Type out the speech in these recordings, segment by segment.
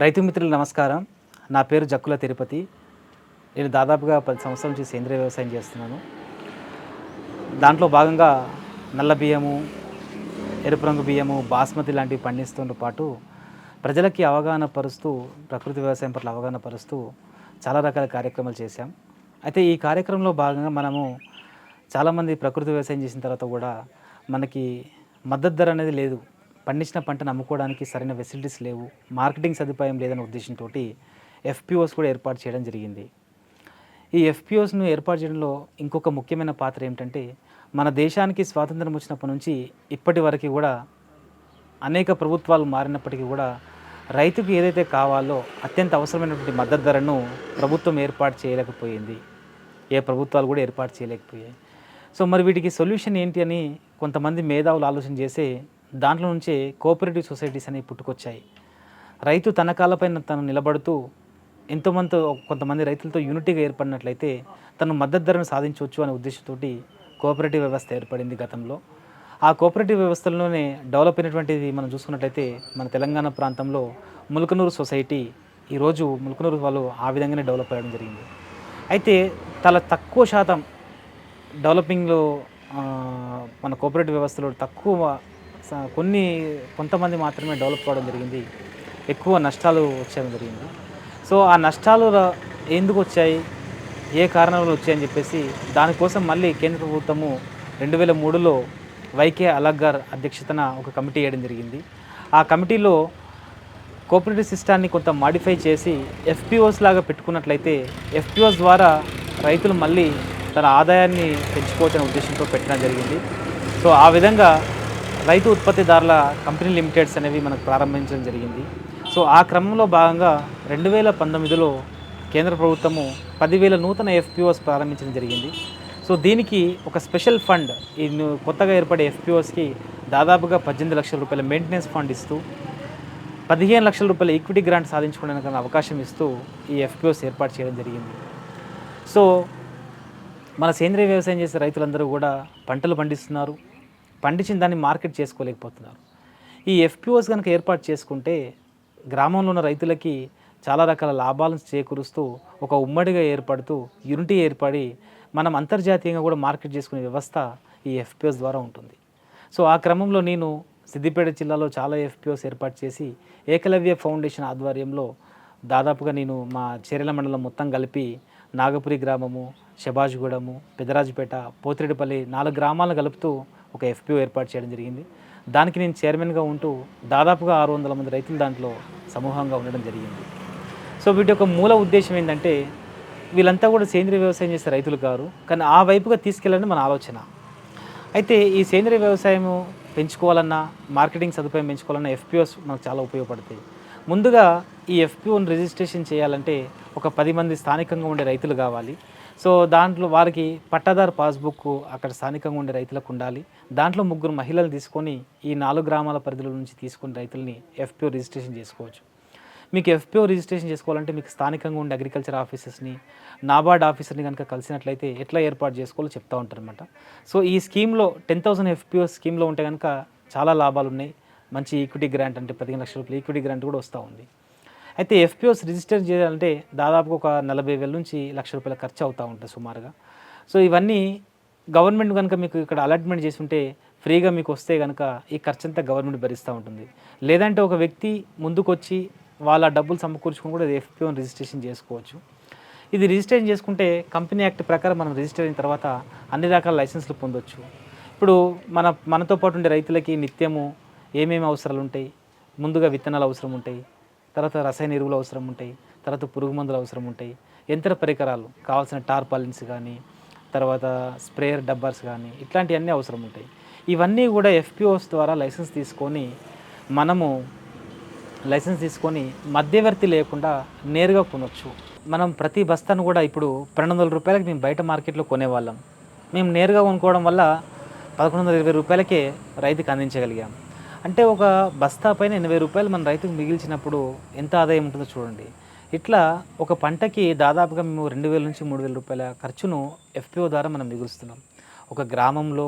రైతు మిత్రులు నమస్కారం. నా పేరు జక్కుల తిరుపతి. నేను దాదాపుగా పది సంవత్సరాల నుంచి సేంద్రియ వ్యవసాయం చేస్తున్నాను. దాంట్లో భాగంగా నల్ల బియ్యము ఎరుపు రంగు బియ్యము బాస్మతి లాంటివి పండిస్తున్న పాటు ప్రజలకి అవగాహన పరుస్తూ ప్రకృతి వ్యవసాయం పట్ల అవగాహన పరుస్తూ చాలా రకాల కార్యక్రమాలు చేశాం. అయితే ఈ కార్యక్రమంలో భాగంగా మనము చాలామంది ప్రకృతి వ్యవసాయం చేసిన తర్వాత కూడా మనకి మద్దతు ధర అనేది లేదు. పండించిన పంటను అమ్ముకోవడానికి సరైన ఫెసిలిటీస్ లేవు మార్కెటింగ్ సదుపాయం లేదనే ఉద్దేశంతో ఎఫ్పిఓస్ కూడా ఏర్పాటు చేయడం జరిగింది. ఈ ఎఫ్పిఓస్ను ఏర్పాటు చేయడంలో ఇంకొక ముఖ్యమైన పాత్ర ఏమిటంటే మన దేశానికి స్వాతంత్రం వచ్చినప్పటి నుంచి ఇప్పటి వరకు కూడా అనేక ప్రభుత్వాలు మారినప్పటికీ కూడా రైతుకు ఏదైతే కావాలో అత్యంత అవసరమైనటువంటి మద్దతు ధరను ప్రభుత్వం ఏర్పాటు చేయలేకపోయింది. ఏ ప్రభుత్వాలు కూడా ఏర్పాటు చేయలేకపోయాయి. సో మరి వీటికి సొల్యూషన్ ఏంటి అని కొంతమంది మేధావులు ఆలోచన చేసి దాంట్లో నుంచే కోఆపరేటివ్ సొసైటీస్ అనేవి పుట్టుకొచ్చాయి. రైతు తన కాళ్ళపైన తను నిలబడుతూ ఎంతోమంది కొంతమంది రైతులతో యూనిటీగా ఏర్పడినట్లయితే తను మద్దతు ధరను సాధించవచ్చు అనే ఉద్దేశంతో కోఆపరేటివ్ వ్యవస్థ ఏర్పడింది గతంలో. ఆ కోఆపరేటివ్ వ్యవస్థలోనే డెవలప్ అయినటువంటిది మనం చూసుకున్నట్లయితే మన తెలంగాణ ప్రాంతంలో ములకనూరు సొసైటీ ఈరోజు ములకనూరు వాళ్ళు ఆ విధంగానే డెవలప్ అవ్వడం జరిగింది. అయితే చాలా తక్కువ శాతం డెవలపింగ్లో మన కోఆపరేటివ్ వ్యవస్థలో తక్కువ కొన్ని కొంతమంది మాత్రమే డెవలప్ అవ్వడం జరిగింది. ఎక్కువ నష్టాలు వచ్చేయడం జరిగింది. సో ఆ నష్టాలు ఎందుకు వచ్చాయి? ఏ కారణాలు వచ్చాయని చెప్పేసి దానికోసం మళ్ళీ కేంద్ర ప్రభుత్వము రెండు వేల మూడులో వైకే అలగ్గార్ అధ్యక్షతన ఒక కమిటీ వేయడం జరిగింది. ఆ కమిటీలో కోఆపరేటివ్ సిస్టాన్ని కొంత మాడిఫై చేసి ఎఫ్పిఓస్ లాగా పెట్టుకున్నట్లయితే ఎఫ్పిఓస్ ద్వారా రైతులు మళ్ళీ తన ఆదాయాన్ని పెంచుకోవచ్చనే ఉద్దేశంతో పెట్టడం జరిగింది. సో ఆ విధంగా రైతు ఉత్పత్తిదారుల కంపెనీ లిమిటెడ్స్ అనేవి మనకు ప్రారంభించడం జరిగింది. సో ఆ క్రమంలో భాగంగా రెండు వేల పంతొమ్మిదిలో కేంద్ర ప్రభుత్వము పదివేల నూతన ఎఫ్పిఓస్ ప్రారంభించడం జరిగింది. సో దీనికి ఒక స్పెషల్ ఫండ్ ఈ కొత్తగా ఏర్పడే ఎఫ్పిఓస్కి దాదాపుగా పద్దెనిమిది లక్షల రూపాయల మెయింటెనెన్స్ ఫండ్ ఇస్తూ పదిహేను లక్షల రూపాయల ఈక్విటీ గ్రాంట్ సాధించుకోవడానికి అవకాశం ఇస్తూ ఈ ఎఫ్పిఓస్ ఏర్పాటు చేయడం జరిగింది. సో మన సేంద్రీయ వ్యవసాయం చేసే రైతులందరూ కూడా పంటలు పండిస్తున్నారు. పండించిన దాన్ని మార్కెట్ చేసుకోలేకపోతున్నారు. ఈ ఎఫ్పిఓస్ కనుక ఏర్పాటు చేసుకుంటే గ్రామంలో ఉన్న రైతులకి చాలా రకాల లాభాలను చేకూరుస్తూ ఒక ఉమ్మడిగా ఏర్పడుతూ యూనిటీ ఏర్పడి మనం అంతర్జాతీయంగా కూడా మార్కెట్ చేసుకునే వ్యవస్థ ఈ ఎఫ్పిఓస్ ద్వారా ఉంటుంది. సో ఆ క్రమంలో నేను సిద్దిపేట జిల్లాలో చాలా ఎఫ్పిఓస్ ఏర్పాటు చేసి ఏకలవ్య ఫౌండేషన్ ఆధ్వర్యంలో దాదాపుగా నేను మా చీరల మండలం మొత్తం కలిపి నాగపురి గ్రామము శబాజ్గూడము పెదరాజుపేట పోతిరెడ్డిపల్లి నాలుగు గ్రామాలను కలుపుతూ ఒక ఎఫ్పిఓ ఏర్పాటు చేయడం జరిగింది. దానికి నేను చైర్మన్గా ఉంటూ దాదాపుగా ఆరు వందల మంది రైతులు దాంట్లో సమూహంగా ఉండడం జరిగింది. సో వీటి యొక్క మూల ఉద్దేశం ఏంటంటే వీళ్ళంతా కూడా సేంద్రీయ వ్యవసాయం చేసే రైతులు కారు. కానీ ఆ వైపుగా తీసుకెళ్ళాలని మన ఆలోచన. అయితే ఈ సేంద్రీయ వ్యవసాయం పెంచుకోవాలన్నా మార్కెటింగ్ సదుపాయం పెంచుకోవాలన్నా ఎఫ్పిఓస్ మనకు చాలా ఉపయోగపడతాయి. ముందుగా ఈ ఎఫ్పిఓని రిజిస్ట్రేషన్ చేయాలంటే ఒక పది మంది స్థానికంగా ఉండే రైతులు కావాలి. సో దాంట్లో వారికి పట్టాదారు పాస్బుక్ అక్కడ స్థానికంగా ఉండే రైతులకు ఉండాలి. దాంట్లో ముగ్గురు మహిళలు తీసుకొని ఈ నాలుగు గ్రామాల పరిధిలో నుంచి తీసుకుని రైతుల్ని ఎఫ్పిఓ రిజిస్ట్రేషన్ చేసుకోవచ్చు. మీకు ఎఫ్పిఓ రిజిస్ట్రేషన్ చేసుకోవాలంటే మీకు స్థానికంగా ఉండే అగ్రికల్చర్ ఆఫీసర్స్ని నాబార్డ్ ఆఫీసర్ని కనుక కలిసినట్లయితే ఎట్లా ఏర్పాటు చేసుకోవాలో చెప్తా ఉంటారనమాట సో ఈ స్కీమ్లో టెన్ థౌసండ్ ఎఫ్పిఓ స్కీమ్లో ఉంటే కనుక చాలా లాభాలు ఉన్నాయి మంచి ఈక్విటీ గ్రాంట్ అంటే పదిహేను లక్షల రూపాయలు ఈక్విటీ గ్రాంట్ కూడా వస్తూ ఉంది. అయితే ఎఫ్పిఓస్ రిజిస్టర్ చేయాలంటే దాదాపు ఒక నలభై వేల నుంచి లక్ష రూపాయల ఖర్చు అవుతూ ఉంటుంది సుమారుగా. సో ఇవన్నీ గవర్నమెంట్ కనుక మీకు ఇక్కడ అలాట్మెంట్ చేసి ఉంటే ఫ్రీగా మీకు వస్తే కనుక ఈ ఖర్చంతా గవర్నమెంట్ భరిస్తూ ఉంటుంది. లేదంటే ఒక వ్యక్తి ముందుకొచ్చి వాళ్ళ డబ్బులు సమకూర్చుకొని కూడా ఎఫ్పిఓని రిజిస్ట్రేషన్ చేసుకోవచ్చు. ఇది రిజిస్ట్రేషన్ చేసుకుంటే కంపెనీ యాక్ట్ ప్రకారం మనం రిజిస్టర్ అయిన తర్వాత అన్ని రకాల లైసెన్స్లు పొందొచ్చు. ఇప్పుడు మన మనతో పాటు ఉండే రైతులకి నిత్యము ఏమేమి అవసరాలు ఉంటాయి? ముందుగా విత్తనాలు అవసరం ఉంటాయి. తర్వాత రసాయన ఎరువులు అవసరం ఉంటాయి తర్వాత పురుగు మందులు అవసరం ఉంటాయి. యంత్ర పరికరాలు కావాల్సిన టార్పాలిన్స్ కానీ తర్వాత స్ప్రేయర్ డబ్బర్స్ కానీ ఇట్లాంటివన్నీ అవసరం ఉంటాయి. ఇవన్నీ కూడా ఎఫ్పిఓస్ ద్వారా లైసెన్స్ తీసుకొని మనము లైసెన్స్ తీసుకొని మధ్యవర్తి లేకుండా నేరుగా కొనవచ్చు మనం ప్రతి బస్తాను కూడా ఇప్పుడు పన్నెండు వందల రూపాయలకి మేము బయట మార్కెట్లో కొనేవాళ్ళం. మేము నేరుగా కొనుక్కోవడం వల్ల పదకొండు వందల ఇరవై రూపాయలకే రైతుకి అందించగలిగాం. అంటే ఒక బస్తా పైన ఎనభై రూపాయలు మన రైతుకు మిగిల్చినప్పుడు ఎంత ఆదాయం ఉంటుందో చూడండి. ఇట్లా ఒక పంటకి దాదాపుగా మేము రెండు వేల నుంచి మూడు వేల రూపాయల ఖర్చును ఎఫ్పిఓ ద్వారా మనం మిగులుస్తున్నాం. ఒక గ్రామంలో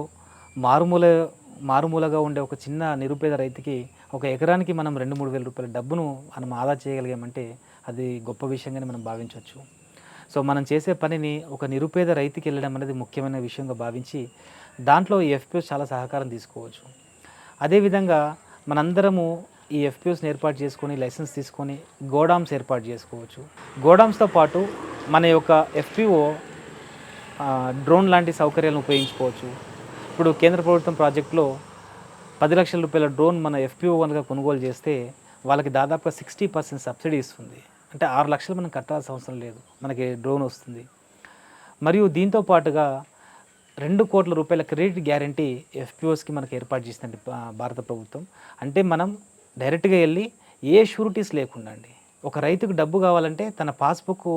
మారుమూల మారుమూలగా ఉండే ఒక చిన్న నిరుపేద రైతుకి ఒక ఎకరానికి మనం రెండు మూడు వేల రూపాయల డబ్బును మనం ఆదా చేయగలిగామంటే అది గొప్ప విషయంగానే మనం భావించవచ్చు. సో మనం చేసే పనిని ఒక నిరుపేద రైతుకి వెళ్ళడం అనేది ముఖ్యమైన విషయంగా భావించి దాంట్లో ఈ ఎఫ్పిఓ చాలా సహకారం తీసుకోవచ్చు. అదేవిధంగా మనందరము ఈ ఎఫ్పిఓస్ని ఏర్పాటు చేసుకొని లైసెన్స్ తీసుకొని గోడామ్స్ ఏర్పాటు చేసుకోవచ్చు. గోడామ్స్తో పాటు మన యొక్క ఎఫ్పిఓ డ్రోన్ లాంటి సౌకర్యాలను ఉపయోగించుకోవచ్చు. ఇప్పుడు కేంద్ర ప్రభుత్వం ప్రాజెక్టులో పది లక్షల రూపాయల డ్రోన్ మన ఎఫ్పిఓ కనుక కొనుగోలు చేస్తే వాళ్ళకి దాదాపుగా సిక్స్టీ పర్సెంట్ సబ్సిడీ ఇస్తుంది. అంటే ఆరు లక్షలు మనం కట్టాల్సిన అవసరం లేదు. మనకి డ్రోన్ వస్తుంది. మరియు దీంతో పాటుగా రెండు కోట్ల రూపాయల క్రెడిట్ గ్యారంటీ ఎఫ్పిఓస్కి మనకు ఏర్పాటు చేసిందండి భారత ప్రభుత్వం. అంటే మనం డైరెక్ట్గా వెళ్ళి ఏ షూరిటీస్ లేకుండా అండి. ఒక రైతుకు డబ్బు కావాలంటే తన పాస్బుక్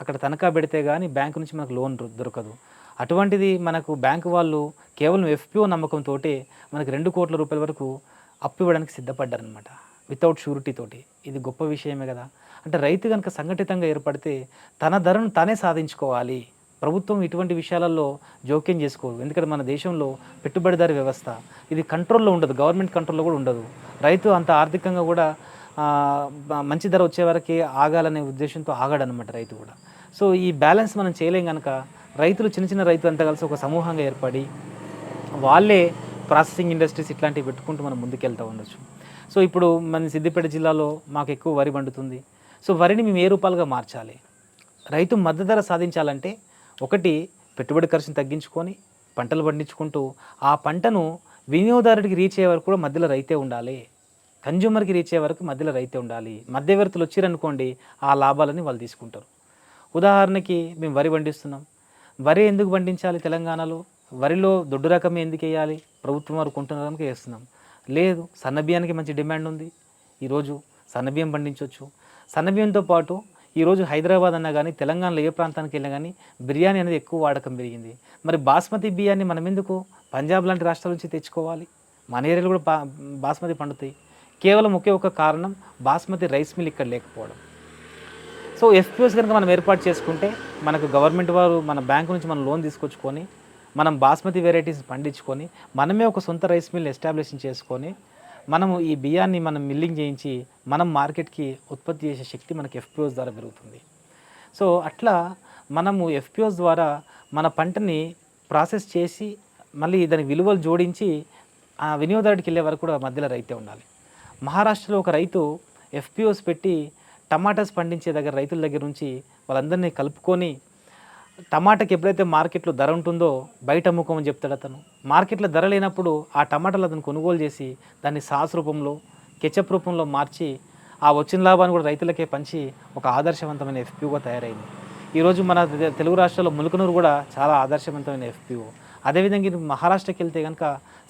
అక్కడ తనఖా పెడితే కానీ బ్యాంకు నుంచి మనకు లోన్ దొరకదు. అటువంటిది మనకు బ్యాంకు వాళ్ళు కేవలం ఎఫ్పిఓ నమ్మకంతో మనకు రెండు కోట్ల రూపాయల వరకు అప్పు ఇవ్వడానికి సిద్ధపడ్డారనమాట వితౌట్ షూరిటీ తోటి. ఇది గొప్ప విషయమే కదా. అంటే రైతు కనుక సంఘటితంగా ఏర్పడితే తన ధరను తానే సాధించుకోవాలి. ప్రభుత్వం ఇటువంటి విషయాలలో జోక్యం చేసుకోదు. ఎందుకంటే మన దేశంలో పెట్టుబడిదారి వ్యవస్థ ఇది కంట్రోల్లో ఉండదు గవర్నమెంట్ కంట్రోల్లో కూడా ఉండదు. రైతు అంత ఆర్థికంగా కూడా మంచి ధర వచ్చే వరకు ఆగాలనే ఉద్దేశంతో ఆగాడనమాట రైతు కూడా. సో ఈ బ్యాలెన్స్ మనం చేయలేం కనుక రైతులు చిన్న చిన్న రైతులు అంతా కలిసి ఒక సమూహంగా ఏర్పడి వాళ్ళే ప్రాసెసింగ్ ఇండస్ట్రీస్ ఇట్లాంటివి పెట్టుకుంటూ మనం ముందుకెళ్తూ ఉండొచ్చు. సో ఇప్పుడు మన సిద్దిపేట జిల్లాలో మాకు ఎక్కువ వరి పండుతుంది. సో వరిని మేము ఏ రూపాలుగా మార్చాలి? రైతు మద్దతు ధర సాధించాలంటే ఒకటి పెట్టుబడి ఖర్చును తగ్గించుకొని పంటలు పండించుకుంటూ ఆ పంటను వినియోగదారుడికి రీచ్ అయ్యే వరకు కూడా మధ్యలో రైతే ఉండాలి. కన్జ్యూమర్కి రీచ్ అయ్యే వరకు మధ్యలో రైతే ఉండాలి. మధ్యవర్తులు వచ్చిరనుకోండి ఆ లాభాలని వాళ్ళు తీసుకుంటారు. ఉదాహరణకి మేము వరి పండిస్తున్నాం. వరి ఎందుకు పండించాలి తెలంగాణలో? వరిలో దొడ్డు రకం ఎందుకు వేయాలి? ప్రభుత్వం వారు కొంటున్నారని వేస్తున్నాం. లేదు సన్నబియ్యానికి మంచి డిమాండ్ ఉంది. ఈరోజు సన్నబియ్యం పండించవచ్చు సన్నబియ్యంతో పాటు ఈరోజు హైదరాబాద్ అన్నా కానీ తెలంగాణలో ఏ ప్రాంతానికి వెళ్ళినా కానీ బిర్యానీ అనేది ఎక్కువ వాడకం పెరిగింది. మరి బాస్మతి బియ్యాన్ని మనం ఎందుకు పంజాబ్ లాంటి రాష్ట్రాల నుంచి తెచ్చుకోవాలి? మన ఏరియాలో కూడా బా బాస్మతి పండుతాయి. కేవలం ఒకే ఒక కారణం బాస్మతి రైస్ మిల్ ఇక్కడ లేకపోవడం. సో ఎఫ్పిఎస్ కనుక మనం ఏర్పాటు చేసుకుంటే మనకు గవర్నమెంట్ వారు మన బ్యాంకు నుంచి మనం లోన్ తీసుకొచ్చుకొని మనం బాస్మతి వెరైటీస్ పండించుకొని మనమే ఒక సొంత రైస్ మిల్ ఎస్టాబ్లిష్ చేసుకొని మనము ఈ బియ్యాన్ని మనం మిల్లింగ్ చేయించి మనం మార్కెట్కి ఉత్పత్తి చేసే శక్తి మనకి ఎఫ్పిఓస్ ద్వారా పెరుగుతుంది. సో అట్లా మనము ఎఫ్పిఓస్ ద్వారా మన పంటని ప్రాసెస్ చేసి మళ్ళీ దాని విలువలు జోడించి ఆ వినియోగదారుడికి వెళ్ళే వరకు కూడా మధ్యలో రైతే ఉండాలి. మహారాష్ట్రలో ఒక రైతు ఎఫ్పిఓస్ పెట్టి టమాటాస్ పండించే దగ్గర రైతుల దగ్గర నుంచి వాళ్ళందరినీ కలుపుకొని టమాటాకి ఎప్పుడైతే మార్కెట్లో ధర ఉంటుందో బయట అమ్ముకోమని చెప్తాడు అతను. మార్కెట్లో ధర లేనప్పుడు ఆ టమాటాలు అతను కొనుగోలు చేసి దాన్ని సాస్ రూపంలో కెచప్ రూపంలో మార్చి ఆ వచ్చిన లాభాన్ని కూడా రైతులకే పంచి ఒక ఆదర్శవంతమైన ఎఫ్పిఓగా తయారైంది. ఈరోజు మన తెలుగు రాష్ట్రాల్లో ములుకనూరు కూడా చాలా ఆదర్శవంతమైన ఎఫ్పిఓ అదేవిధంగా ఇది మహారాష్ట్రకి వెళ్తే కనుక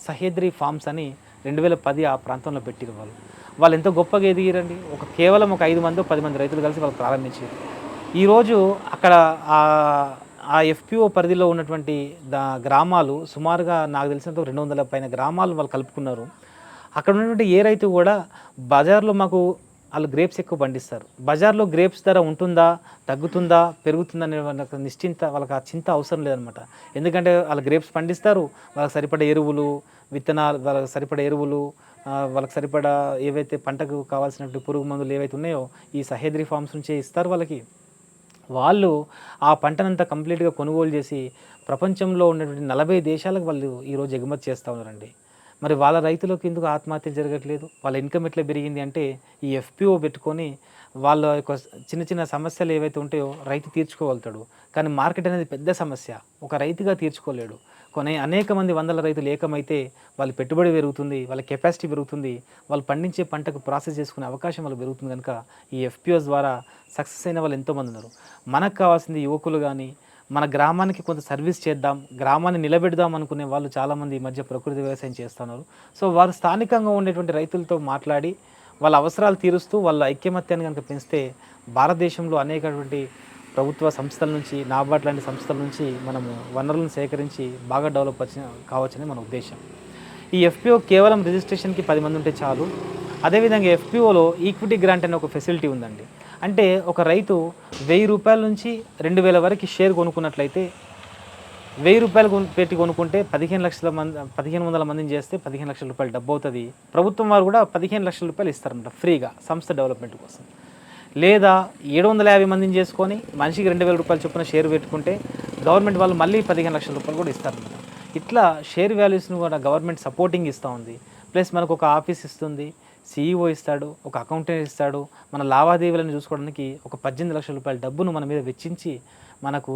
సహ్యద్రి ఫార్మ్స్ అని రెండు వేల పది ఆ ప్రాంతంలో పెట్టిన వాళ్ళు. వాళ్ళు ఎంతో గొప్పగా ఎదిగిరండి. ఒక కేవలం ఒక ఐదు మంది పది మంది రైతులు కలిసి వాళ్ళు ప్రారంభించారు. ఈరోజు అక్కడ ఆ- ఎఫ్పిఓ పరిధిలో ఉన్నటువంటి దా గ్రామాలు సుమారుగా నాకు తెలిసినంత రెండు వందల పైన గ్రామాలు వాళ్ళు కలుపుకున్నారు. అక్కడ ఉన్నటువంటి ఏ రైతు కూడా బజార్లో మాకు వాళ్ళు గ్రేప్స్ ఎక్కువ పండిస్తారు. బజార్లో గ్రేప్స్ ధర ఉంటుందా తగ్గుతుందా పెరుగుతుందా అనే వాళ్ళకి నిశ్చింత వాళ్ళకి ఆ చింత అవసరం లేదనమాట. ఎందుకంటే వాళ్ళు గ్రేప్స్ పండిస్తారు వాళ్ళకి సరిపడే ఎరువులు విత్తనాలు వాళ్ళకి సరిపడే ఎరువులు వాళ్ళకి సరిపడా ఏవైతే పంటకు కావాల్సినటువంటి పురుగు మందులు ఏవైతే ఉన్నాయో ఈ సహేద్రి ఫార్మ్స్ నుంచే ఇస్తారు వాళ్ళకి. వాళ్ళు ఆ పంటనంతా కంప్లీట్గా కొనుగోలు చేసి ప్రపంచంలో ఉన్నటువంటి నలభై దేశాలకు వాళ్ళు ఈరోజు ఎగుమతి చేస్తూ ఉన్నారండి. మరి వాళ్ళ రైతులకు ఎందుకు ఆత్మహత్య జరగట్లేదు? వాళ్ళ ఇన్కమ్ ఎట్లా పెరిగింది అంటే ఈ ఎఫ్పిఓ పెట్టుకొని వాళ్ళ యొక్క చిన్న చిన్న సమస్యలు ఏవైతే ఉంటాయో రైతు తీర్చుకోగలుగుతాడు. కానీ మార్కెట్ అనేది పెద్ద సమస్య. ఒక రైతుగా తీర్చుకోలేడు. కొన్ని అనేక మంది వందల రైతులు ఏకమైతే వాళ్ళ పెట్టుబడి పెరుగుతుంది వాళ్ళ కెపాసిటీ పెరుగుతుంది వాళ్ళు పండించే పంటకు ప్రాసెస్ చేసుకునే అవకాశం వాళ్ళు పెరుగుతుంది కనుక ఈ ఎఫ్పిఓస్ ద్వారా సక్సెస్ అయిన వాళ్ళు ఎంతోమంది ఉన్నారు. మనకు కావాల్సింది యువకులు కానీ మన గ్రామానికి కొంత సర్వీస్ చేద్దాం గ్రామాన్ని నిలబెడదాం అనుకునే వాళ్ళు చాలామంది ఈ మధ్య ప్రకృతి వ్యవసాయం చేస్తున్నారు సో వారు స్థానికంగా ఉండేటువంటి రైతులతో మాట్లాడి వాళ్ళ అవసరాలు తీరుస్తూ వాళ్ళ ఐక్యమత్యాన్ని కనుక పెంచితే భారతదేశంలో అనేకటువంటి ప్రభుత్వ సంస్థల నుంచి నాబార్డ్ లాంటి సంస్థల నుంచి మనము వనరులను సేకరించి బాగా డెవలప్ కావచ్చని మన ఉద్దేశం. ఈ ఎఫ్పిఓ కేవలం రిజిస్ట్రేషన్కి పది మంది ఉంటే చాలు. అదేవిధంగా ఎఫ్పిఓలో ఈక్విటీ గ్రాంట్ అనే ఒక ఫెసిలిటీ ఉందండి. అంటే ఒక రైతు వెయ్యి రూపాయల నుంచి రెండు వేల వరకు షేర్ కొనుక్కున్నట్లయితే వెయ్యి రూపాయలు కొను- పెట్టి కొనుక్కుంటే పదిహేను లక్షల మంది పదిహేను వందల మందిని చేస్తే పదిహేను లక్షల రూపాయలు డబ్బు అవుతుంది. ప్రభుత్వం వారు కూడా పదిహేను లక్షల రూపాయలు ఇస్తారంట ఫ్రీగా సంస్థ డెవలప్మెంట్ కోసం. లేదా ఏడు వందల యాభై మందిని చేసుకొని మనిషికి రెండు వేల రూపాయలు చొప్పున షేర్ పెట్టుకుంటే గవర్నమెంట్ వాళ్ళు మళ్ళీ పదిహేను లక్షల రూపాయలు కూడా ఇస్తారన్నమాట ఇట్లా షేర్ వాల్యూస్ను కూడా గవర్నమెంట్ సపోర్టింగ్ ఇస్తూ ఉంది. ప్లస్ మనకు ఒక ఆఫీస్ ఇస్తుంది సీఈఓ ఇస్తాడు ఒక అకౌంటెంట్ ఇస్తాడు. మన లావాదేవీలను చూసుకోవడానికి ఒక పద్దెనిమిది లక్షల రూపాయల డబ్బును మన మీద వెచ్చించి మనకు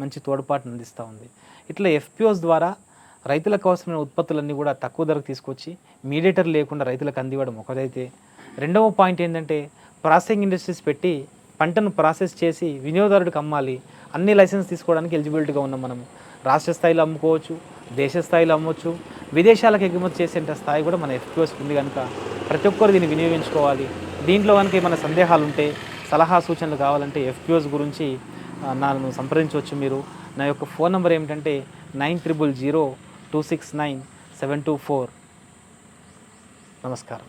మంచి తోడ్పాటును అందిస్తూ ఉంది. ఇట్లా ఎఫ్పిఓస్ ద్వారా రైతులకు అవసరమైన ఉత్పత్తులన్నీ కూడా తక్కువ ధరకు తీసుకొచ్చి మీడియేటర్ లేకుండా రైతులకు అందివ్వడం ఒకదైతే రెండవ పాయింట్ ఏంటంటే ప్రాసెసింగ్ ఇండస్ట్రీస్ పెట్టి పంటను ప్రాసెస్ చేసి వినియోగదారుడికి అమ్మాలి. అన్ని లైసెన్స్ తీసుకోవడానికి ఎలిజిబిలిటీగా ఉన్నాం మనం. రాష్ట్ర స్థాయిలో అమ్ముకోవచ్చు దేశ స్థాయిలో అమ్మవచ్చు విదేశాలకు ఎగుమతి చేసేంత స్థాయి కూడా మన ఎఫ్పిఓస్కి ఉంది కనుక ప్రతి ఒక్కరు దీన్ని వినియోగించుకోవాలి. దీంట్లో కనుక ఏమైనా సందేహాలు ఉంటే సలహా సూచనలు కావాలంటే ఎఫ్పిఓస్ గురించి నన్ను సంప్రదించవచ్చు మీరు. నా యొక్క ఫోన్ నెంబర్ ఏమిటంటే nine triple zero two six nine seven two four. నమస్కారం.